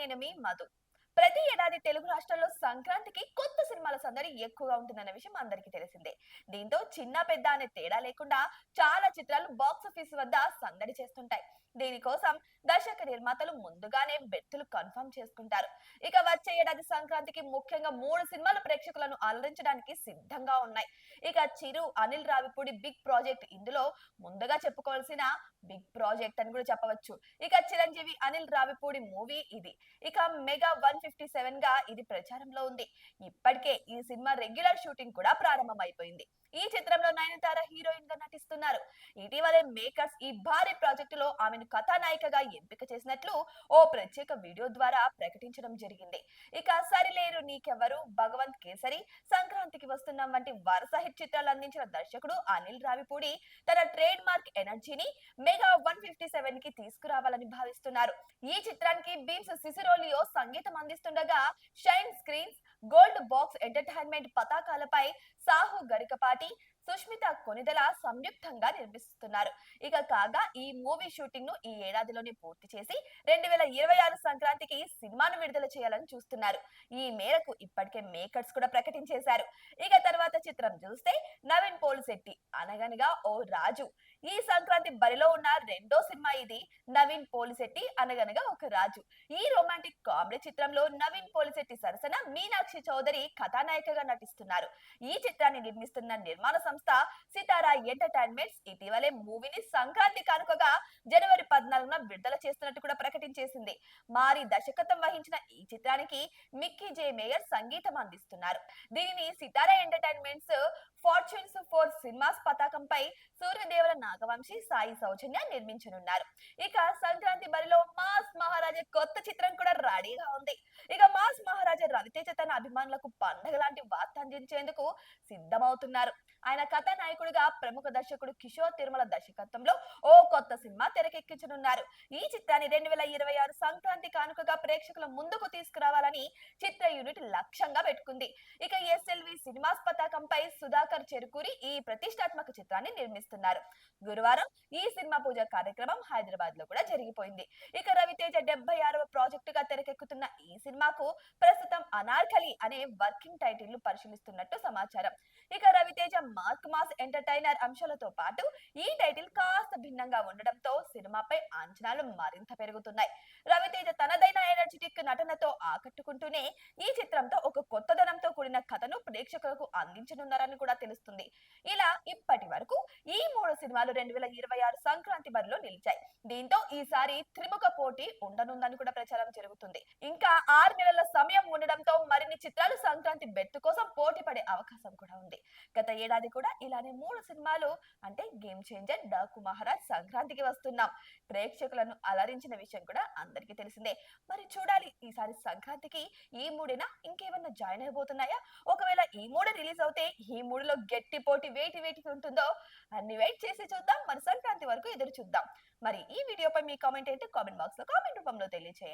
నేను మీ మధు. ప్రతి ఏడాది తెలుగు రాష్ట్రాల్లో సంక్రాంతికి కొత్త సినిమాల సందడి ఎక్కువగా ఉంటుందన్న విషయం అందరికీ తెలిసిందే. దీంతో చిన్న పెద్ద అనే తేడా లేకుండా చాలా చిత్రాలు బాక్స్ ఆఫీస్ వద్ద సందడి చేస్తుంటాయి. దీనికోసం దర్శక నిర్మాతలు ముందుగానే బెత్తులు కన్ఫర్మ్ చేసుకుంటారు. ఇక వచ్చే ఏడాది సంక్రాంతికి ముఖ్యంగా మూడు సినిమాలు ప్రేక్షకులను అలరించడానికి సిద్ధంగా ఉన్నాయి. ఇక చిరు అనిల్ రావిపూడి బిగ్ ప్రాజెక్ట్ ఇందులో ముందుగా చెప్పుకోవాల్సిన బిగ్ ప్రాజెక్ట్ అని కూడా చెప్పవచ్చు. ఇక చిరంజీవి అనిల్ రావిపూడి మూవీ ఇది. ఇక మెగా వన్ ఫిఫ్టీ సెవెన్గా ఇది ప్రచారంలో ఉంది. ఇప్పటికే ఈ సినిమా రెగ్యులర్ షూటింగ్ కూడా ప్రారంభమైపోయింది. ఈ చిత్రంలో నయనతార హీరోయిన్గా నటిస్తున్నారు. ఇటీవలే మేకర్స్ ఈ భారీ ప్రాజెక్టులో ఆమెను కథానాయికగా ఎంపిక చేసినట్లు ఓ ప్రత్యేక వీడియో ద్వారా ప్రకటించడం జరిగింది. ఇక సరిలేరు నీకెవరు భగవంత్ కేసరి సంక్రాంతికి వస్తున్నాం వంటి వరుస హిట్ చిత్రాలు అందించిన దర్శకుడు అనిల్ రావిపూడి తన ట్రేడ్ మార్క్ ఎనర్జీని మెగా వన్ ఫిఫ్టీ సెవెన్కి తీసుకురావాలని భావిస్తున్నారు. ఈ చిత్రానికి బీమ్స్ సిసిరోలియో సంగీతం అందిస్తుండగా shine screens gold box entertainment పతాకాలపై Sahu Garikapati Sushmita Konidela సంయుక్తంగా నిర్మిస్తున్నారు. ఇక కాగా ఈ మూవీ షూటింగ్ను ఈ ఏడాదిలోనే పూర్తి చేసి రెండు వేల ఇరవై ఆరు సంక్రాంతికి సినిమాను విడుదల చేయాలని చూస్తున్నారు. ఈ మేరకు ఇప్పటికే మేకర్స్ కూడా ప్రకటించేశారు. ఇక తర్వాత చిత్రం చూస్తే నవీన్ పోలిశెట్టి అనగనగా ఓ రాజు. ఈ సంక్రాంతి బరిలో ఉన్న రెండో సినిమా ఇది నవీన్ పోలిశెట్టి అనగనగా ఒక రాజు. ఈ రొమాంటిక్ కామెడీ చిత్రంలో నవీన్ పోలిశెట్టి సరసన మీనాక్షి చౌదరి కథానాయికగా నటిస్తున్నారు. ఈ చిత్రాన్ని నిర్మిస్తున్న నిర్మాణ సంస్థ సితారా ఎంటర్టైన్మెంట్స్ ఇటీవలే మూవీని సంక్రాంతి కానుకగా జనవరి పద్నాలుగున విడుదల చేస్తున్నట్టు కూడా ప్రకటించేసింది. మారి దర్శకత్వం వహించిన ఈ చిత్రానికి మిక్కీ జే మేయర్ సంగీతం అందిస్తున్నారు. దీనిని Sithara entertainments fortune four cinemas పతాకంపై సూర్యదేవర నాగవంశి సాయి సౌజన్య నిర్మించనున్నారు. ఇక సంక్రాంతి బరిలో మాస్ మహారాజా కొత్త చిత్రం కూడా రెడీగా ఉంది. ఇక మాస్ మహారాజా రవితేజ తన అభిమానులకు పండగ లాంటి వార్త అందించేందుకు సిద్ధమవుతున్నారు. ఆయన కథానాయకుడిగా ప్రముఖ దర్శకుడు కిషోర్ తిరుమల దర్శకత్వంలో ఓ కొత్త సినిమా తెరకెక్కించనున్నారు. ఈ చిత్రాన్ని రెండు వేల ఇరవై ఆరు సంక్రాంతి కానుకగా ప్రేక్షకుల ముందుకు తీసుకురావాలని చిత్ర యూనిట్ లక్ష్యంగా పెట్టుకుంది. ఇక ఎస్ఎల్వి సినిమాస్ పతాకంపై సుధాకర్ చెరుకూరి ఈ ప్రతిష్టాత్మక చిత్రాన్ని నిర్మిస్తున్నారు. గురువారం ఈ సినిమా పూజ కార్యక్రమం హైదరాబాద్లో కూడా జరిగిపోయింది. ఇక రవితేజ డెబ్బై ఆరవ ప్రాజెక్టు గా తెరకెక్కుతున్న ఈ సినిమాకు ప్రస్తుతం అనార్కలి అనే వర్కింగ్ టైటిల్ పరిశీలిస్తున్నట్టు సమాచారం. ఇక రవితేజ మార్క్ మాస్ ఎంటర్టైనర్ అంశాలతో పాటు ఈ టైటిల్ కాస్త భిన్నంగా ఉండడంతో సినిమాపై అంచనాలు మరింత పెరుగుతున్నాయి. రవితేజ తనదైన ఎనర్జెటిక్ నటనతో ఆకట్టుకుంటూనే ఈ చిత్రంతో ఒక కొత్తదనంతో కూడిన కథను ప్రేక్షకులకు అందించనున్నారని కూడా తెలుస్తుంది. ఇలా ఇప్పటి వరకు ఈ మూడు సినిమాలు రెండు వేల ఇరవై ఆరు సంక్రాంతి బరిలో నిలిచాయి. దీంతో ఈసారి త్రిముఖ పోటీ ఉండనుందని కూడా ప్రచారం జరుగుతుంది. ఇంకా ఆరు నెలల సమయం ఉండడంతో మరిన్ని చిత్రాలు సంక్రాంతి బెట్టు కోసం పోటీ పడే అవకాశం కూడా ఉంది. గత ఏడాది ఏడాది కూడా ఇలానే మూడు సినిమాలు అంటే గేమ్ చేంజర్ డాకు మహారాజ్ సంక్రాంతికి వస్తున్నాం. ప్రేక్షకులను అలరించిన విషయం కూడా అందరికీ తెలిసిందే. మరి చూడాలి ఈసారి సంక్రాంతికి ఈ మూడేనా? ఇంకేమన్నా జాయిన్ అయిపోతున్నాయా? ఒకవేళ ఈ మూడు రిలీజ్ అవుతే ఈ మూడులో గట్టి పోటీ వేటి వేటికి ఉంటుందో అన్ని వెయిట్ చేసి చూద్దాం. మరి సంక్రాంతి వరకు ఎదురు చూద్దాం. మరి ఈ వీడియోపై మీ కామెంట్ ఏంటి? కామెంట్ బాక్స్లో కామెంట్ రూపంలో తెలియచేయండి.